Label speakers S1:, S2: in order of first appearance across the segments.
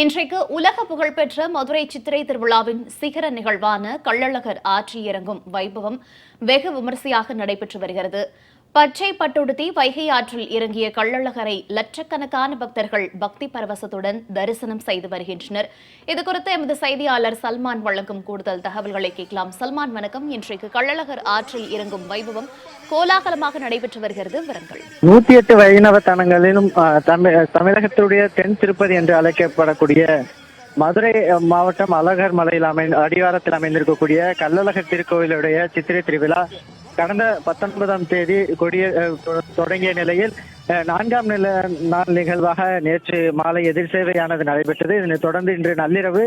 S1: இன்றைக்கு உலக புகழ்பெற்ற மதுரை சித்திரை திருவிழாவின் சிகர நிகழ்வான கள்ளழகர் ஆற்றி இறங்கும் வைபவம் வெகு விமரிசையாக நடைபெற்று வருகிறது. பச்சை பட்டுடுத்தி வைகை ஆற்றில் இறங்கிய கள்ளழகரை லட்சக்கணக்கான பக்தர்கள் பக்தி பரவசத்துடன் தரிசனம் செய்து வருகின்றனர். இதுகுறித்து எமது செய்தியாளர் சல்மான் வழங்கும் கூடுதல் தகவல்களை கேட்கலாம். சல்மான் வணக்கம். இன்றைக்கு கள்ளழகர் ஆற்றில் இறங்கும் வைபவம் கோலாகலமாக நடைபெற்று வருகிறது. விவரங்கள்.
S2: நூத்தி எட்டு வைணவ தலங்களிலும் தமிழகத்துடைய தென் திருப்பதி என்று அழைக்கப்படக்கூடிய மதுரை மாவட்டம் அழகர் மலையில் அமை அடிவாரத்தில் அமைந்திருக்கக்கூடிய கள்ளழகர் திருக்கோயிலுடைய சித்திரை திருவிழா கடந்த பத்தொன்பதாம் தேதி கொடிய தொடங்கிய நிலையில் நான்காம் நில நாள் நிகழ்வாக நேற்று மாலை எதிர் சேவையானது நடைபெற்றது. இதனைத் தொடர்ந்து இன்று நள்ளிரவு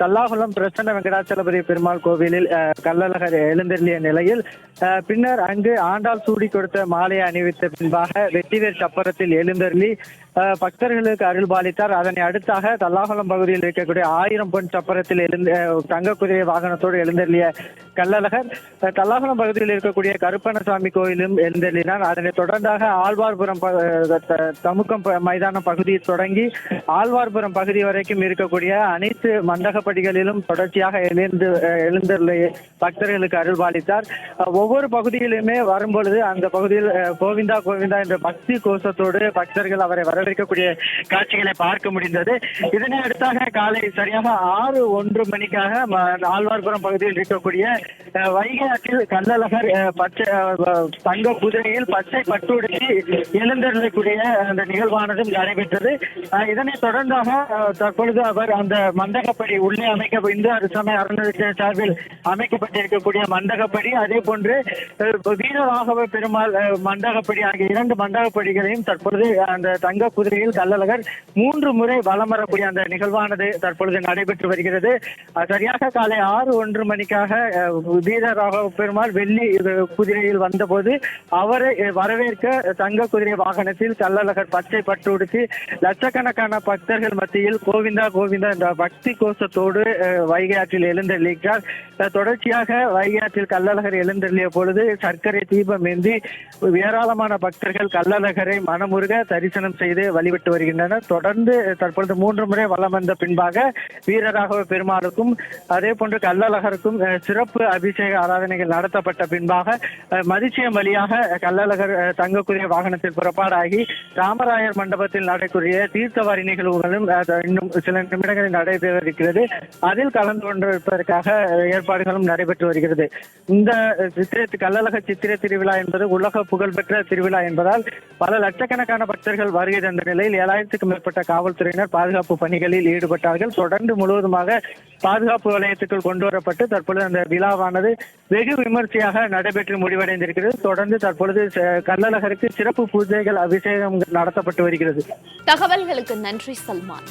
S2: தல்லாகுளம் பிரசன்ன வெங்கடாச்சலபதி பெருமாள் கோவிலில் கள்ளழகர் எழுந்தருளிய நிலையில் பின்னர் அங்கு ஆண்டாள் சூடி கொடுத்த மாலையை அணிவித்த பின்பாக வெற்றிவேர் சப்பரத்தில் எழுந்தருளி அஹ், பக்தர்களுக்கு அருள்பாலித்தார். அதனை அடுத்தாக தல்லாகுளம் பகுதியில் இருக்கக்கூடிய ஆயிரம் பொன் சப்பரத்தில் எழுந்த தங்க குதிரை வாகனத்தோடு எழுந்தருளிய கள்ளழகர் தல்லாகுளம் பகுதியில் இருக்கக்கூடிய கருப்பணசாமி கோயிலும் எழுந்தருளினார். அதனைத் தொடர்ந்தாக ஆழ்வார்புரம் தமுக்கம் மைதான பகுதி தொடங்கி ஆழ்வார்புரம் பகுதி வரைக்கும் இருக்கக்கூடிய அனைத்து மண்டகப்படிகளிலும் தொடர்ச்சியாக எழுந்து எழுந்துள்ள பக்தர்களுக்கு அருள்பாலித்தார். ஒவ்வொரு பகுதியிலுமே வரும்பொழுது அந்த பகுதியில் கோவிந்தா கோவிந்தா என்ற பக்தி கோஷத்தோடு பக்தர்கள் அவரை வரவேற்கக்கூடிய காட்சிகளை பார்க்க முடிந்தது. இதனை அடுத்தாக காலை சரியாக ஆறு ஒன்று மணிக்காக ஆழ்வார்புரம் பகுதியில் இருக்கக்கூடிய அஹ், வைகை ஆற்றில் கள்ளழகர் பச்சை தங்க குதிரையில் பச்சை பட்டு எழுந்து எழுந்தருளக்கூடிய அந்த நிகழ்வானது நடைபெற்றது. இதனைத் தொடர்ந்தாக தற்பொழுது அவர் அந்த மண்டகப்படி உள்ளே அமைக்க இந்து அரசமை அறநிலையத்துறை சார்பில் அமைக்கப்பட்டிருக்கக்கூடிய மண்டகப்படி அதே போன்று வீரராகவ பெருமாள் மண்டகப்படி ஆகிய இரண்டு மண்டகப்படிகளையும் தற்பொழுது அந்த தங்க குதிரையில் கள்ளழகர் மூன்று முறை வலம் வரக்கூடிய அந்த நிகழ்வானது தற்பொழுது நடைபெற்று வருகிறது. சரியாக காலை ஆறு ஒன்று மணிக்காக வீரராகவ பெருமாள் வெள்ளி குதிரையில் வந்தபோது அவரை வரவேற்க தங்க குதிரை வாகனத்தில் கள்ளழகர் பச்சை பட்டு உடுத்தி லட்சக்கணக்கான பக்தர்கள் மத்தியில் கோவிந்தா கோவிந்தா என்ற பக்தி கோஷத்தோடு வைகை ஆற்றில் எழுந்தள்ளிக்கிறார் தொடர்ச்சியாக வைகை ஆற்றில் கள்ளழகர் எழுந்தள்ளிய பொழுது சர்க்கரை தீபம் ஏந்தி ஏராளமான பக்தர்கள் கள்ளழகரை மனமுருக தரிசனம் செய்து வழிபட்டு வருகின்றனர். தொடர்ந்து தற்பொழுது மூன்று முறை வலம் வந்த பின்பாக வீரராகவ பெருமாளுக்கும் அதே போன்று கள்ளழகருக்கும் சிறப்பு அபிஷேக ஆராதனைகள் நடத்தப்பட்ட பின்பாக அஹ், மதிச்சியம் வழியாக கள்ளழகர் தங்கக்கூடிய வாகனத்தில் புற புறப்பாடாகி ராமராயர் மண்டபத்தில் நடக்கூடிய தீர்த்தவாரி நிகழ்வுகளும் இன்னும் சில நிமிடங்களில் நடைபெறவிருக்கிறது. அதில் கலந்து கொண்டிருப்பதற்காக ஏற்பாடுகளும் நடைபெற்று வருகிறது. இந்த சித்திர சித்திரை கள்ளழக சித்திரை திருவிழா என்பது உலக புகழ்பெற்ற திருவிழா என்பதால் பல லட்சக்கணக்கான பக்தர்கள் வருகை தந்த நிலையில் ஏழாயிரத்துக்கும் மேற்பட்ட காவல்துறையினர் பாதுகாப்பு பணிகளில் ஈடுபட்டார்கள். தொடர்ந்து முழுவதுமாக பாதுகாப்பு வலயத்துக்குள் கொண்டு வரப்பட்டு தற்பொழுது அந்த விழாவானது வெகு விமர்சையாக நடைபெற்று முடிவடைந்திருக்கிறது. தொடர்ந்து தற்பொழுது ச- கள்ளழகருக்கு சிறப்பு பூஜைகள் அபிஷேகம் நடத்தப்பட்டு வருகிறது.
S1: தகவல்களுக்கு நன்றி சல்மான்.